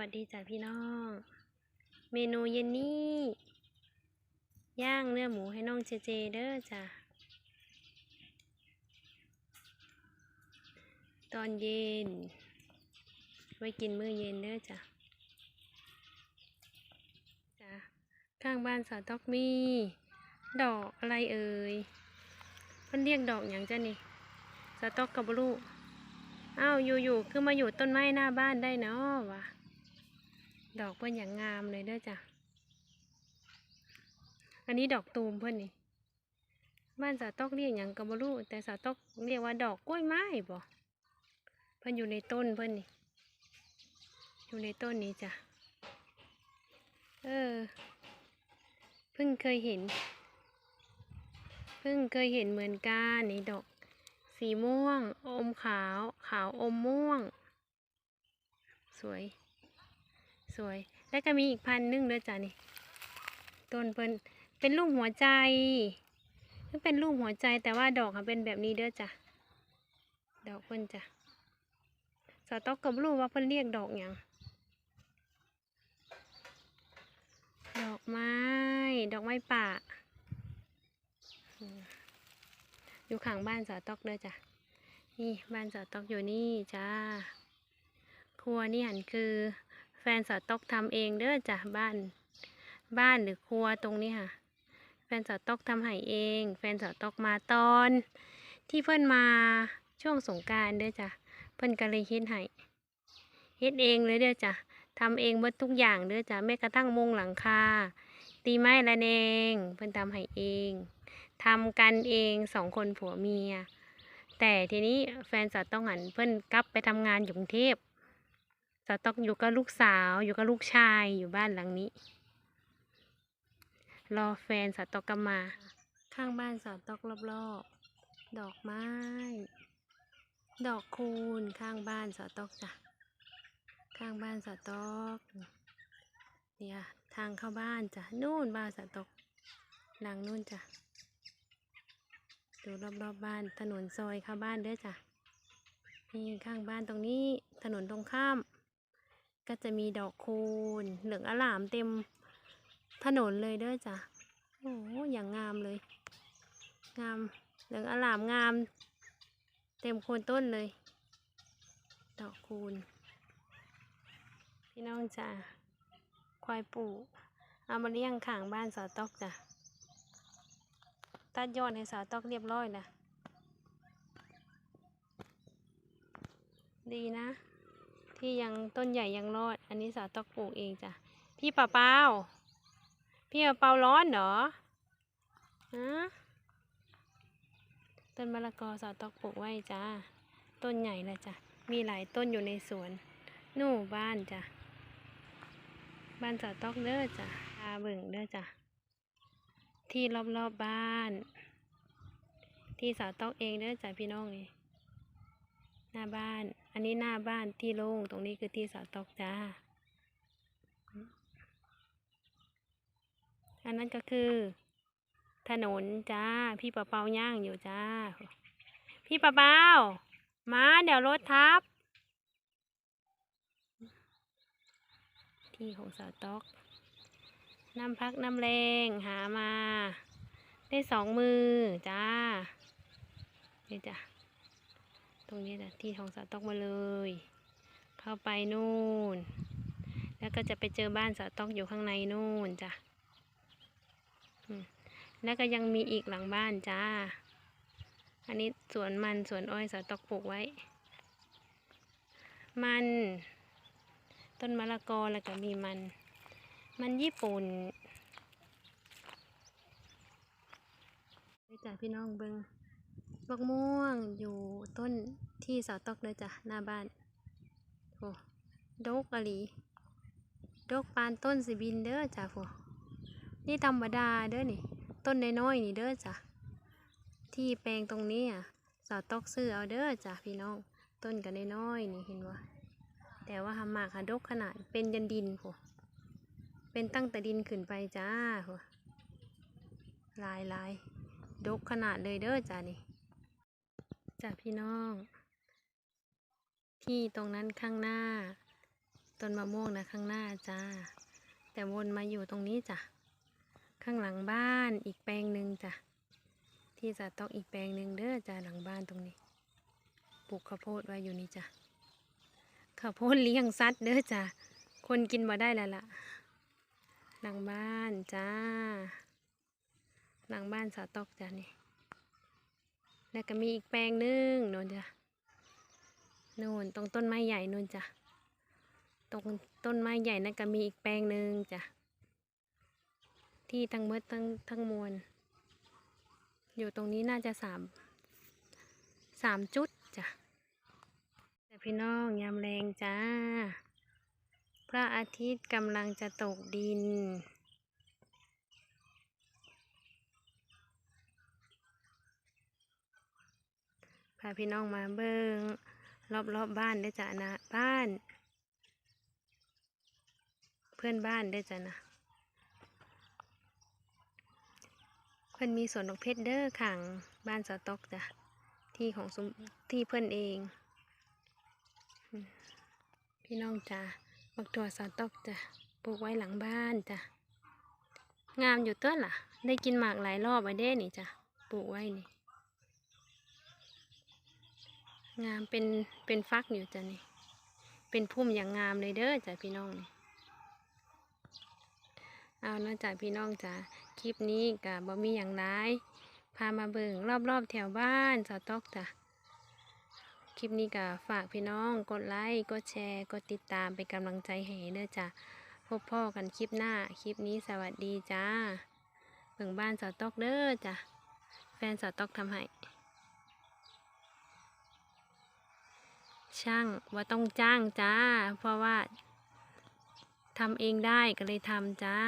วัสดีจ้ะพี่น้อง เมนูเย็นนี้ย่างเนื้อหมูให้น้องเจเจเด้อจ้ะ ตอนเย็น ไว้กินมื้อเย็นเด้อจ้ะจ้ะข้างบ้านสาวตอกมี ดอกอะไรเอ่ยเพิ่นเรียกดอกอย่างจ้ะนี่สาวตอกกับบลูกอ้าวอยู่ๆคือมาอยู่ต้นไม้หน้าบ้านได้เนาะวะ ดอกเพื่อนอย่างงามเลยเด้อจ้ะ อันนี้ดอกตูมเพื่อนนี่ บ้านสาวตอกเรียกอย่างกับบลูแต่สาวตอกเรียกว่าดอกกล้วยไม้บ่เพื่อนอยู่ในต้นเพื่อนนี่ อยู่ในต้นนี้จ้ะ เออ เพิ่งเคยเห็น เพิ่งเคยเห็นเหมือนกันนี่ดอก สีม่วง อมขาว ขาวอมม่วง สวย สวย แล้วก็มีอีกพันหนึงด้วยจ้ะนี่ต้นเพิ่นเป็นรูปหัวใจมันเป็นรูปหัวใจแต่ว่าดอกค่ะเป็นแบบนี้เด้อจ้ะดอกเพิ่นจ้ะสต๊อกกับรู้ว่าเพิ่นเรียกดอกหยังดอกไม้ ดอกไม้ป่า อยู่ข้างบ้านสาต๊อกเด้อจ้ะ นี่บ้านสาต๊อกอยู่นี่จ้า ครัวนี่หันคือ แฟนสาวต๊อกทำเองเด้อจ้ะบ้าน บ้านหรือครัวตรงนี้ค่ะ แฟนสาวต๊อกทำให้เอง แฟนสาวต๊อกมาตอน ที่เพิ่นมาช่วงสงการเด้อจ้ะเพิ่นก็เลยเฮ็ดให้เฮ็ดเองเลยเด้อจ้ะทำเองหมดทุกอย่างเด้อจ้ะแม้กระทั่งมุงหลังคาตีไม้ละแนงเพิ่นทำให้เองทำกันเองสองคนผัวเมีย แต่ทีนี้แฟนสาวต้องหันเพิ่นกลับไปทำงานอยู่กรุงเทพ สต้องอยู่กับลูกสาว อยู่กับลูกชายอยู่บ้านหลังนี้ รอแฟนสาตอกกลับมา ข้างบ้านสาตอกรอบๆ ดอกไม้ ดอกคูณข้างบ้านสาตอกจ้ะ ข้างบ้านสาตอกเนี่ยทางเข้าบ้านจ้ะ นู่นบ้านสาตอกหลังนู่นจ้ะดูรอบๆบบ้านถนนซอยเข้าบ้านเด้อจ้ะนี่ข้างบ้านตรงนี้ถนนตรงข้าม ก็จะมีดอกคูณเหลืองอลามเต็มถนนเลยเด้อจ้ะโอ้อย่างงามเลย งามเหลืองอลามงาม เต็มโคนต้นเลย ดอกคูณพี่น้องจ้ะควายปู่เอามาเลี้ยงข้างบ้านสาวตอกจ้ะตัดยอดให้สาวตอกเรียบร้อยนะดีนะ ที่ยังต้นใหญ่ยังรอด อันนี้สาวตอกปลูกเองจ้ะ พี่เปาเปาพี่เปาเปาร้อนเหรอฮะต้นมะละกอสาวตอกปลูกไว้จ้า ต้นใหญ่เลยจ้ะ มีหลายต้นอยู่ในสวน นู่บ้านจ้ะ บ้านสาวตอกเด้อจ้ะตาเบิ่งเด้อจ้ะ ที่รอบๆบบ้าน ที่สาวตอกเองเด้อจ้ะพี่น้องนี่ หน้าบ้าน อันนี้หน้าบ้านที่โล่งตรงนี้คือที่สาตอกจ้า อันนั้นก็คือ ถนนจ้า พี่ปะเปาย่างอยู่จ้า พี่ปะเปามาเดี๋ยวรถทับ ที่ของสาตอกน้ำพักน้ำแรงหามา ได้สองมือจ้านี่จ้ะ ตรงนี้จ้ะที่ของสาวตอกมาเลย เข้าไปนู่น แล้วก็จะไปเจอบ้านสาวตอกอยู่ข้างในนู่นจ้ะแล้วก็ยังมีอีกหลังบ้านจ้า อันนี้สวนมันสวนอ้อยสาวตอกปลูกไว้ มัน ต้นมะละกอแล้วก็มีมัน มันญี่ปุ่นไปจ้ะพี่น้องเบิง บักม่วงอยู่ต้นที่สาตอกเลยจ้ะหน้าบ้านโอ้ดกอะหลีดกปานต้นสิบินเด้อจ้ะโฟนี่ธรรมดาเด้อนี่ ต้นน้อยๆนี่เด้อจ้ะที่แปลงตรงนี้อะสาตอกซื้อเอาเด้อจ้ะพี่น้องต้นกันน้อยๆนี่เห็นวะแต่ว่าหำหมากหาดกขนาดเป็นยันดินโหเป็นตั้งแต่ดินขึ้นไปจ้าโหลายลายดกขนาดเลยเด้อจ้ะนี่ จ้ะพี่น้อง ที่ตรงนั้นข้างหน้า ต้นมะม่วงนะข้างหน้าจ้า แต่วนมาอยู่ตรงนี้จ้ะ ข้างหลังบ้านอีกแปลงหนึ่งจ้ะ ที่สต๊อกอีกแปลงหนึ่งเด้อจ้ะหลังบ้านตรงนี้ ปลูกข้าวโพดไว้อยู่นี่จ้ะ ข้าวโพดเลี้ยงสัตว์เด้อจ้ะ คนกินมาได้แล้วล่ะ หลังบ้านจ้า หลังบ้านสต๊อกจ้ะนี่ แล้วก็มีอีกแปลงหนึงนนจ้ะนนตรงต้นไม้ใหญ่นนจ้ะตรงต้นไม้ใหญ่นั่นก็มีอีกแปลงหนึ่งจ้ะที่ทั้งหมดทั้งทั้งมวล อยู่ตรงนี้น่าจะสามสามจุดจ้ะแต่พี่น้องยามแรงจ้า พระอาทิตย์กำลังจะตกดิน พาพี่น้องมาเบิงรอบๆบบ้านเด้จ้ะนะบ้าน เพื่อนบ้านเด้จ้ะนะเพื่อนมีสวนดอกเพชรเด้อขังบ้านสต๊อกจ้ะที่ของสมที่เพื่อนเอง พี่น้องจ้ะบักตัวสต๊อกจ้ะปลูกไว้หลังบ้านจ้ะงามอยู่ต้นล่ะ ได้กินหมากหลายรอบไว้เด้นี่จ้ะปลูกไว้นี่ งามเป็นเป็นฟักอยู่จ้ะนี่ เป็นพุ่มอย่างงามเลยเด้อจ้ะพี่น้อง เอานะจ้ะพี่น้องจ้ะคลิปนี้กับบ่มีอย่างไรพามาเบิ่งรอบๆแถวบ้านสต๊อกจ้ะคลิปนี้ก็ฝากพี่น้องกดไลค์กดแชร์ กดติดตามเป็นกำลังใจให้เด้อจ้ะพบพ่อกันคลิปหน้า คลิปนี้สวัสดีจ้าเบิ่งบ้านสต๊อกเด้อจ้ะแฟนสต๊อกทำให้ ช่างว่าต้องจ้างจ้า เพราะว่าทำเองได้ก็เลยทำจ้า